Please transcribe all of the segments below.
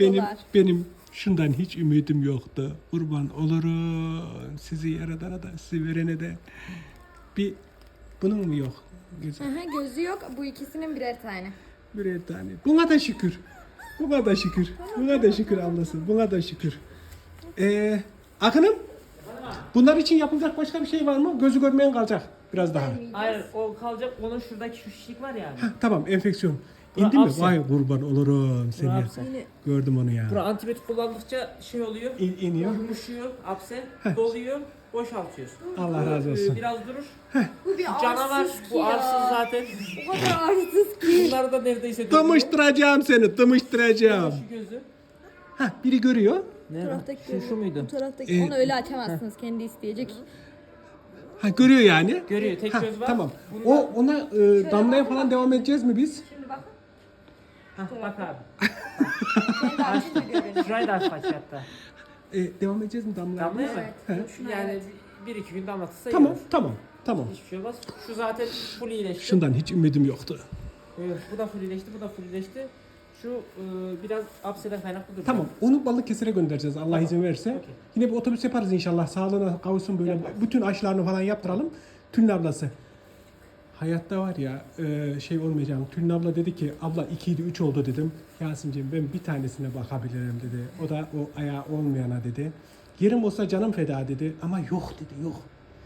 Benim benim şundan hiç ümidim yoktu. Kurban olurum sizi yaradana da sizi verene de. Bir bunun mu yok? Güzel. Aha, gözü yok. Bu ikisinin birer tane. Birer tane. Buna da şükür. Buna da şükür. Buna da şükür ablası. Buna da şükür. Ee, Akın'ım bunlar için yapılacak başka bir şey var mı? Gözü görmeyen kalacak biraz daha. Hayır o kalacak onun şuradaki şu şişlik var ya. Heh, tamam enfeksiyon. Bura İndi mi? Vay kurban olurum seni. Apse. Gördüm onu ya. Bura antibiyotik kullandıkça şey oluyor. İn, iniyor. Yumuşuyor, apse, doluyor, boşaltıyorsun. Allah razı Ee, olsun. Biraz durur. Bu bir Canavar, arsız ki bu ya. arsız zaten. O kadar arsız ki. Bunları da neredeyse dövüyor. Tımıştıracağım seni, tımıştıracağım. Şu gözü. Heh, biri görüyor. Bu Nerede? taraftaki Şu, şu muydu? Bu taraftaki. Ee, Onu öyle açamazsınız. Kendi isteyecek. Ha görüyor yani. Görüyor, tek Ha, göz var. tamam. Bunda- O ona e, damlaya falan devam edeceğiz mi biz? Şimdi bakın. Hah, bak abi. Görünüyor. Şurayı da aç bak hatta. E, devam edeceğiz mi damlaya? Damlaya mı? Evet. Yani bir iki gün damlatırsa Tamam, olur. tamam, tamam. Hiçbir şey olmaz. Şu zaten full iyileşti. Şundan hiç ümidim yoktu. Evet, bu da full iyileşti, bu da full iyileşti. Şu e, biraz apseden kaynaklıdır. Tamam, onu Balıkesir'e göndereceğiz Allah Tamam, izin verirse. okey. Yine bir otobüs yaparız inşallah. Sağlığına kavuşsun böyle. Yaparız. Bütün aşılarını falan yaptıralım. Tülin ablası. Hayatta var ya e, şey olmayacağım. Tülin abla dedi ki abla 2 idi 3 oldu dedim. Yasin'ciğim ben bir tanesine bakabilirim dedi. O da o ayağı olmayana dedi. Yerim olsa canım feda dedi. Ama yok dedi yok.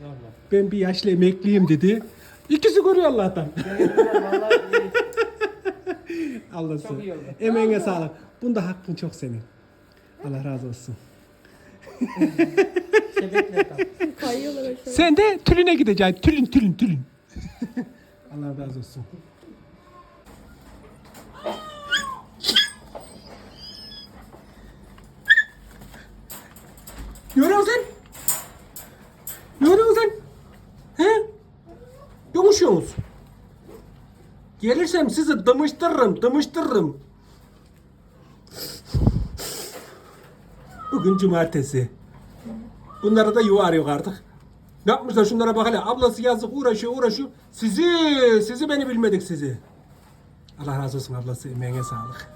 Normal. Ben bir yaşlı emekliyim dedi. İkisi görüyor Allah'tan. Vallahi iyi. Allah'sı. Çok iyi oldu. Emeğine sağlık. Bunda hakkın çok senin. Allah razı olsun. Şebekle tam. Kayıyorlar aşağı. Sen de tülüne gideceksin. Tülün tülün tülün. Allah razı olsun. Oluyor sen? Ne oluyor sen? He? Yumuşuyorsunuz. Gelirsem sizi dımıştırırım, dımıştırırım. Bugün cumartesi. Bunlara da yuva arıyor artık. Ne yapmışlar şunlara bak hele. Ablası yazık uğraşıyor uğraşıyor. Sizi, sizi beni bilmedik sizi. Allah razı olsun ablası. Emeğine sağlık.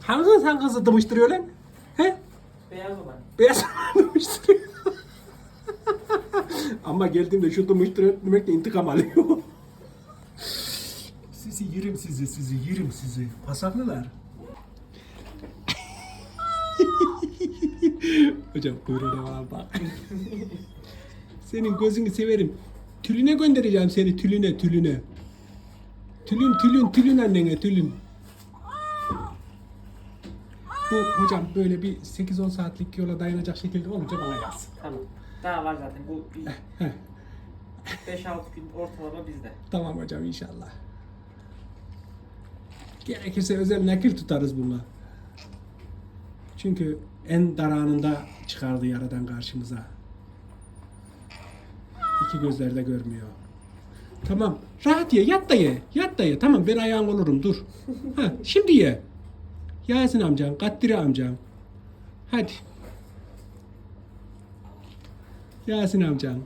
Hamza sen kızı dımıştırıyor lan. He? Beyaz olan. Beyaz dımıştırıyor. Ama geldiğimde şu dımıştırıyor demekle intikam alıyor. sizi yerim sizi, sizi yerim sizi. Pasaklılar. Hocam kuyruğuna bana bak. Senin gözünü severim. Tülüne göndereceğim seni tülüne tülüne. Tülün tülün tülün annene tülün. Bu hocam böyle bir 8-10 saatlik yola dayanacak şekilde olunca bana yaz. Tamam. Daha var zaten. Bu bir Heh, 5-6 gün ortalama bizde. tamam hocam inşallah. Gerekirse özel nakil tutarız bununla. Çünkü en dar anında çıkardı yaradan karşımıza. İki gözlerde görmüyor. Tamam. Rahat ye. Yat da ye. Yat da ye. Tamam ben ayağın olurum. Dur. Ha, şimdi ye. Yasin amcan, Kattiri amcan. Hadi. Yasin amcan.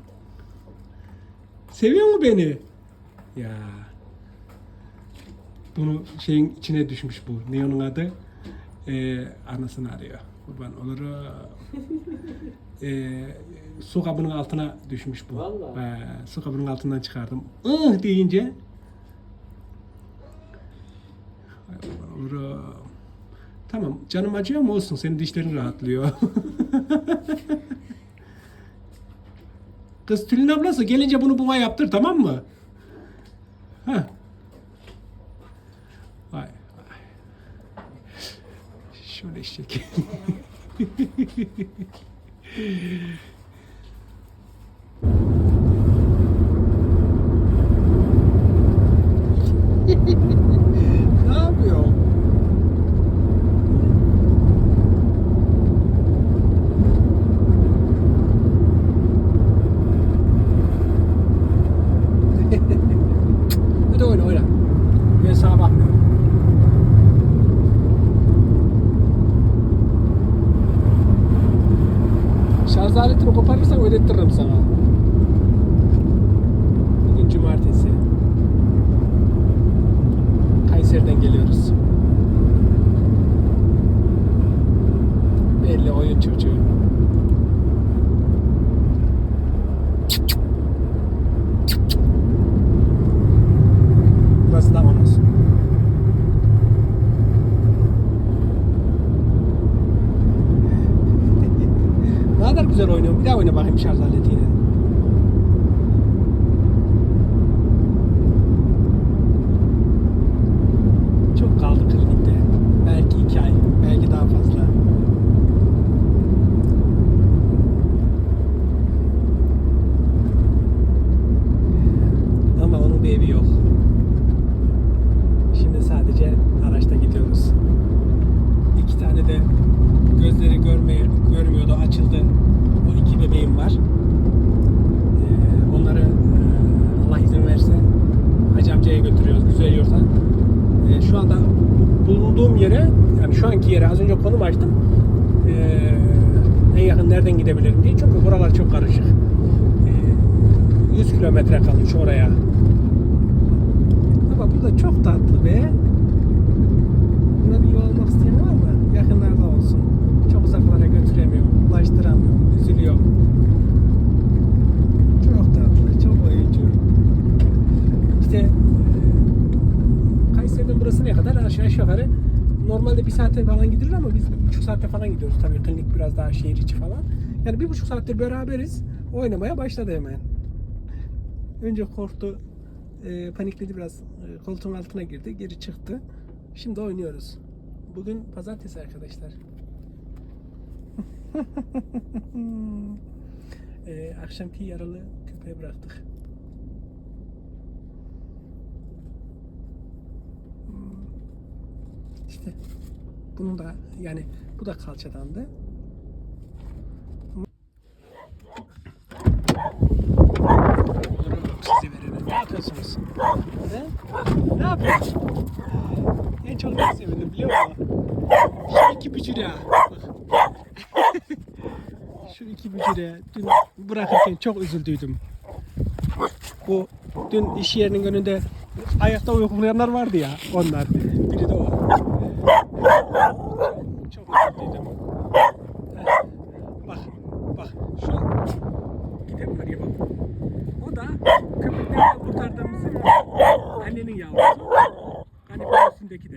Seviyor mu beni? Ya. Bunu şeyin içine düşmüş bu. Ne onun adı? Ee, anasını arıyor. Kurban olurum. Ee, su kabının altına düşmüş bu. Vallahi. Ee, su kabının altından çıkardım. Ih deyince. Kurban olurum. Tamam canım acıyor mu olsun senin dişlerin rahatlıyor. Kız Tülin ablası gelince bunu buna yaptır tamam mı? Heh. Vay vay. Şöyle eşek. ዛሬ ትሮኮፓርሳ ወደ ትረብሳ مش عارف 30 şu anki yere az önce konum açtım. Ee, en yakın nereden gidebilirim diye. Çünkü buralar çok karışık. Ee, 100 kilometre kalmış oraya. Ama bu çok tatlı be. Buna bir yol almak isteyen var mı? Yakınlarda olsun. Çok uzaklara götüremiyorum, ulaştıramıyorum, üzülüyorum. Çok tatlı, çok oyuncu. İşte e, Kayseri'den burası ne kadar? Aşağı yukarı normalde bir saate falan gidilir ama biz bir buçuk saatte falan gidiyoruz. Tabii klinik biraz daha şehir içi falan. Yani bir buçuk saattir beraberiz. Oynamaya başladı hemen. Önce korktu, e, panikledi biraz. E, koltuğun altına girdi, geri çıktı. Şimdi oynuyoruz. Bugün pazartesi arkadaşlar. e, akşamki yaralı köpeğe bıraktık. Hmm. İşte bunun da yani bu da kalçadandı. Sizi verene. Ne yapıyorsunuz? He? Ne yapıyorsun? En çok ne sevindim biliyor musun? Şu iki bücüre. Bak. Şu iki bücüre. Dün bırakırken çok üzüldüydüm. Bu dün iş yerinin önünde ayakta uyuklayanlar vardı ya onlar. Biri de o. Çok. Heh. Bak, bak şu gidelim oraya bak. O da köpeklerden kurtardığımızın annenin yavrusu. Hani üstündeki de.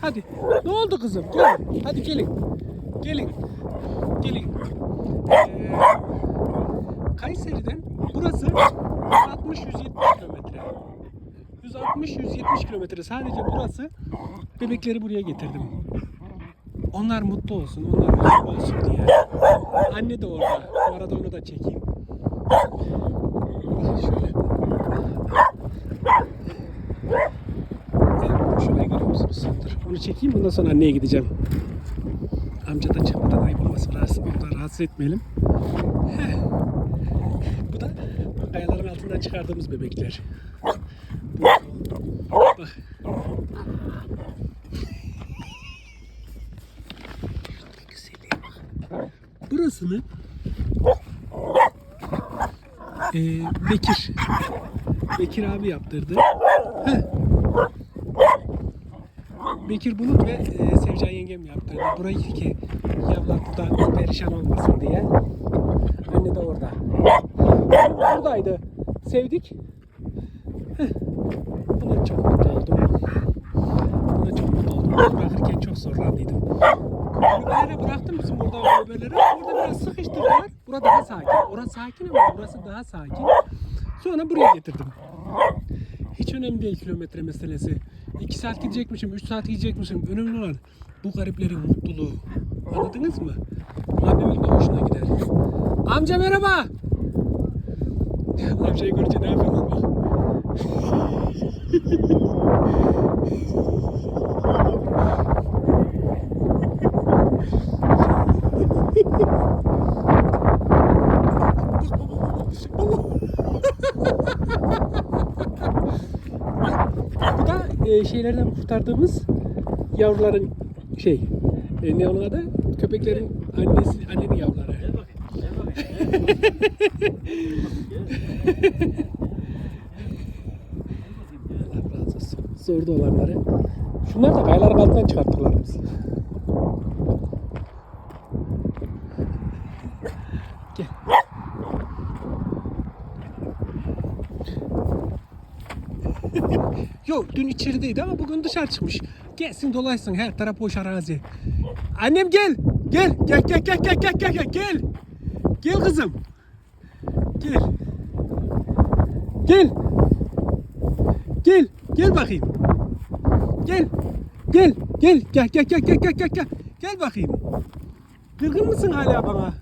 Hadi. Ne oldu kızım? Gelin. Hadi gelin. Gelin. Gelin. Ee, Kayseri'den burası 160-170 kilometre. 160-170 kilometre. Sadece burası. Bebekleri buraya getirdim. Onlar mutlu olsun, onlar mutlu olsun diye. Anne de orada. Bu arada onu da çekeyim. Şöyle. Şurayı görüyor musunuz? Dur, onu çekeyim bundan sonra anneye gideceğim. Amca da çıkmadan ayıp olmasın rahatsız, da rahatsız etmeyelim. Bu da kayaların altından çıkardığımız bebekler. Bu. Bak. Şuradaki güzelliğe bak. Burasını eee Bekir Bekir abi yaptırdı. Bekir Bulut ve e, Sevcan yengem yaptırdı. Burayı ki burada perişan olmasın diye. Anne de orada. Buradaydı. Sevdik. Heh. Buna çok mutlu oldum. Buna çok mutlu oldum. Bırakırken çok zorlandıydım. Kulübelere bıraktım bizim burada kulübelere. Orada biraz sıkıştırdılar. Burada daha sakin. Orası sakin ama burası daha sakin. Sonra buraya getirdim. Hiç önemli değil kilometre meselesi. 2 saat gidecekmişim, 3 saat gidecekmişim. Önemli olan bu gariplerin mutluluğu. Anladınız mı? Rabbimin de hoşuna gider. Amca merhaba. Amcayı görünce ne yapıyorlar bak. Bu da e, şeylerden kurtardığımız yavruların şey e, ne onun adı? Köpeklerin annesi, annenin yavruları. Allah razı olsun. Zorda olanları. Şunlar da kayaların altından çıkarttıklarımız. Gel. Yok dün içerideydi ama bugün dışarı çıkmış. Gelsin dolaysın her taraf boş arazi. Annem gel. Gel. Gel gel gel gel gel gel gel. Gel. Gel kızım. Gel. Gel. Gel. Gel bakayım. Gel. Gel. Gel. Gel gel gel gel gel gel gel. Gel bakayım. Kırgın mısın hala bana?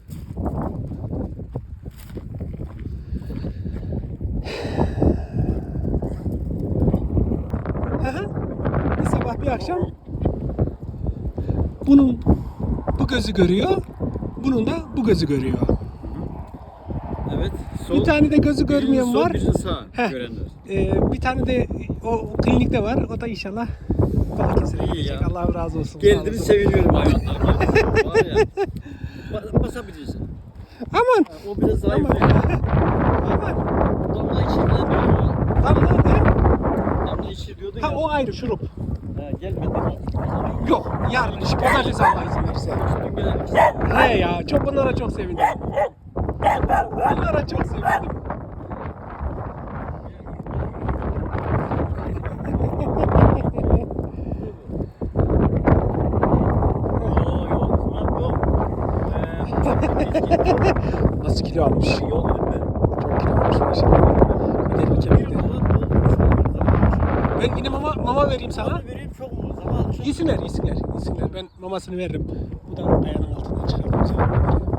Aha. Bir sabah bir akşam bunun bu gözü görüyor. Bunun da bu gözü görüyor. Evet. Bir tane de gözü görmeyen sol, var. birinin sağ Heh. görenler. Ee, bir tane de o klinikte var. O da inşallah gidecek. ya. Allah razı olsun. olasın. seviniyorum hayvanlar. Var ya. Ba- Basabilirsin. Aman. Ha, O biraz zayıf. Aman. Aman. Damla içi bile diyor. Damla? Damla içi diyordu Ha ya. o ayrı şurup. Ha, gelmedi mi? Yok. Yarın iş. Pazartesi Allah izin verirse. He ya. Çok bunlara çok sevindim. Bunlara çok sevindim. Nasıl kilo almış? Yol Çok kilo almış maşallah. Ben. kemikli. Ulan bu- Ben yine mama, vereyim sana. Sana vereyim çok mu? Zaman çok. İyisinler, iyisinler, iyisinler. Ben mamasını veririm. Bu da ayağının altından çıkardım. sana.